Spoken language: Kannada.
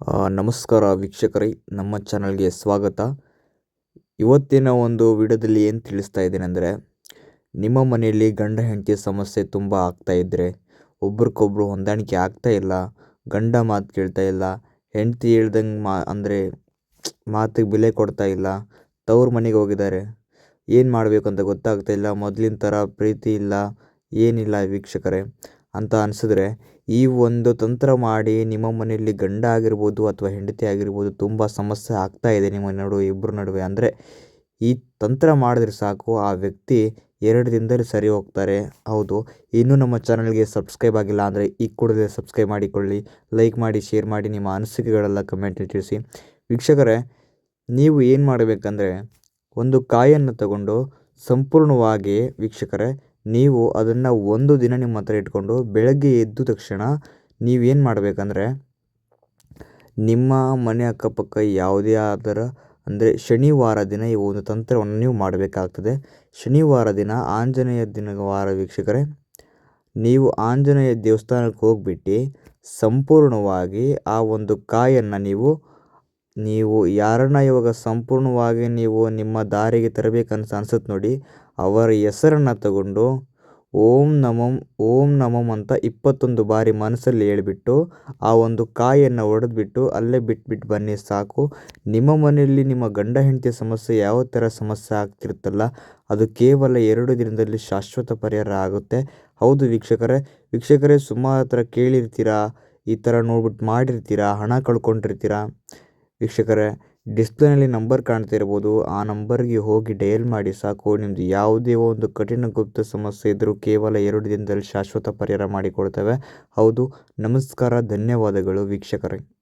ನಮಸ್ಕಾರ ವೀಕ್ಷಕರೇ, ನಮ್ಮ ಚಾನಲ್ಗೆ ಸ್ವಾಗತ. ಇವತ್ತಿನ ಒಂದು ವಿಡಿಯೋದಲ್ಲಿ ಏನು ತಿಳಿಸ್ತಾ ಇದ್ದೀನಿ ಅಂದರೆ, ನಿಮ್ಮ ಮನೆಯಲ್ಲಿ ಗಂಡ ಹೆಂಡತಿ ಸಮಸ್ಯೆ ತುಂಬ ಆಗ್ತಾ ಇದ್ದರೆ ಒಬ್ರಿಗೊಬ್ರು ಹೊಂದಾಣಿಕೆ ಆಗ್ತಾ ಇಲ್ಲ, ಗಂಡ ಮಾತು ಕೇಳ್ತಾ ಇಲ್ಲ, ಹೆಂಡತಿ ಹೇಳ್ದಂಗೆ ಮಾ, ಅಂದರೆ ಮಾತಿಗೆ ಬೆಲೆ ಕೊಡ್ತಾ ಇಲ್ಲ, ತವ್ರ ಮನೆಗೆ ಹೋಗಿದ್ದಾರೆ, ಏನು ಮಾಡಬೇಕು ಅಂತ ಗೊತ್ತಾಗ್ತಾ ಇಲ್ಲ, ಮೊದಲಿನ ಥರ ಪ್ರೀತಿ ಇಲ್ಲ, ಏನಿಲ್ಲ ವೀಕ್ಷಕರೇ. ಅಂತ ಅನಿಸಿದ್ರೆ ಈ ಒಂದು ತಂತ್ರ ಮಾಡಿ ನಿಮ್ಮ ಮನೆಯಲ್ಲಿ ಗಂಡ ಆಗಿರ್ಬೋದು ಅಥವಾ ಹೆಂಡತಿ ಆಗಿರ್ಬೋದು ತುಂಬ ಸಮಸ್ಯೆ ಆಗ್ತಾ ಇದೆ ನಿಮ್ಮ ನಡುವೆ ಇಬ್ಬರ ನಡುವೆ. ಅಂದರೆ ಈ ತಂತ್ರ ಮಾಡಿದ್ರೆ ಸಾಕು, ಆ ವ್ಯಕ್ತಿ ಎರಡು ದಿನದಲ್ಲಿ ಸರಿ ಹೋಗ್ತಾರೆ. ಹೌದು, ಇನ್ನೂ ನಮ್ಮ ಚಾನಲ್ಗೆ ಸಬ್ಸ್ಕ್ರೈಬ್ ಆಗಿಲ್ಲ ಅಂದರೆ ಈ ಕೂಡಲೇ ಸಬ್ಸ್ಕ್ರೈಬ್ ಮಾಡಿಕೊಳ್ಳಿ. ಲೈಕ್ ಮಾಡಿ, ಶೇರ್ ಮಾಡಿ, ನಿಮ್ಮ ಅನಿಸಿಕೆಗಳೆಲ್ಲ ಕಮೆಂಟ್ ತಿಳಿಸಿ. ವೀಕ್ಷಕರೇ, ನೀವು ಏನು ಮಾಡಬೇಕಂದ್ರೆ ಒಂದು ಕಾಯನ್ನು ತಗೊಂಡು ಸಂಪೂರ್ಣವಾಗಿ ವೀಕ್ಷಕರೇ ನೀವು ಅದನ್ನು ಒಂದು ದಿನ ನಿಮ್ಮ ಹತ್ರ ಇಟ್ಕೊಂಡು ಬೆಳಗ್ಗೆ ಎದ್ದ ತಕ್ಷಣ ನೀವೇನು ಮಾಡಬೇಕಂದ್ರೆ ನಿಮ್ಮ ಮನೆ ಅಕ್ಕಪಕ್ಕ ಯಾವುದೇ ಆದರ ಅಂದರೆ ಶನಿವಾರ ದಿನ ಈ ಒಂದು ತಂತ್ರವನ್ನು ನೀವು ಮಾಡಬೇಕಾಗ್ತದೆ. ಶನಿವಾರ ದಿನ ಆಂಜನೇಯ ದಿನ ವಾರ ವೀಕ್ಷಕರೇ, ನೀವು ಆಂಜನೇಯ ದೇವಸ್ಥಾನಕ್ಕೆ ಹೋಗ್ಬಿಟ್ಟು ಸಂಪೂರ್ಣವಾಗಿ ಆ ಒಂದು ಕಾಯನ್ನು ನೀವು ನೀವು ಯಾರನ್ನ ಇವಾಗ ಸಂಪೂರ್ಣವಾಗಿ ನೀವು ನಿಮ್ಮ ದಾರಿಗೆ ತರಬೇಕಂತ ಅನ್ಸುತ್ತೆ ನೋಡಿ, ಅವರ ಹೆಸರನ್ನು ತಗೊಂಡು ಓಂ ನಮಂ ಓಂ ನಮಂ ಅಂತ ಇಪ್ಪತ್ತೊಂದು ಬಾರಿ ಮನಸ್ಸಲ್ಲಿ ಹೇಳ್ಬಿಟ್ಟು ಆ ಒಂದು ಕಾಯನ್ನು ಒಡೆದ್ಬಿಟ್ಟು ಅಲ್ಲೇ ಬಿಟ್ಬಿಟ್ಟು ಬನ್ನಿ ಸಾಕು. ನಿಮ್ಮ ಮನೆಯಲ್ಲಿ ನಿಮ್ಮ ಗಂಡ ಹೆಂಡತಿಯ ಸಮಸ್ಯೆ ಯಾವ ಥರ ಸಮಸ್ಯೆ ಆಗ್ತಿರುತ್ತಲ್ಲ, ಅದು ಕೇವಲ ಎರಡು ದಿನದಲ್ಲಿ ಶಾಶ್ವತ ಪರಿಹಾರ ಆಗುತ್ತೆ. ಹೌದು ವೀಕ್ಷಕರೇ ವೀಕ್ಷಕರೇ ಸುಮಾರು ಹತ್ರ ಕೇಳಿರ್ತೀರಾ, ಈ ಥರ ನೋಡ್ಬಿಟ್ಟು ಮಾಡಿರ್ತೀರಾ, ಹಣ ಕಳ್ಕೊಂಡಿರ್ತೀರಾ? ವೀಕ್ಷಕರೇ, ಡಿಸ್ಪ್ಲೇನಲ್ಲಿ ನಂಬರ್ ಕಾಣ್ತಾ ಇರ್ಬೋದು ಆ ನಂಬರ್ಗೆ ಹೋಗಿ ಡಯಲ್ ಮಾಡಿ ಸಾಕು. ನಿಮ್ದು ಯಾವುದೇ ಒಂದು ಕಠಿಣ ಗುಪ್ತ ಸಮಸ್ಯೆ ಇದ್ದರೂ ಕೇವಲ ಎರಡು ದಿನದಲ್ಲಿ ಶಾಶ್ವತ ಪರಿಹಾರ ಮಾಡಿಕೊಡ್ತೇವೆ. ಹೌದು, ನಮಸ್ಕಾರ, ಧನ್ಯವಾದಗಳು ವೀಕ್ಷಕರೇ.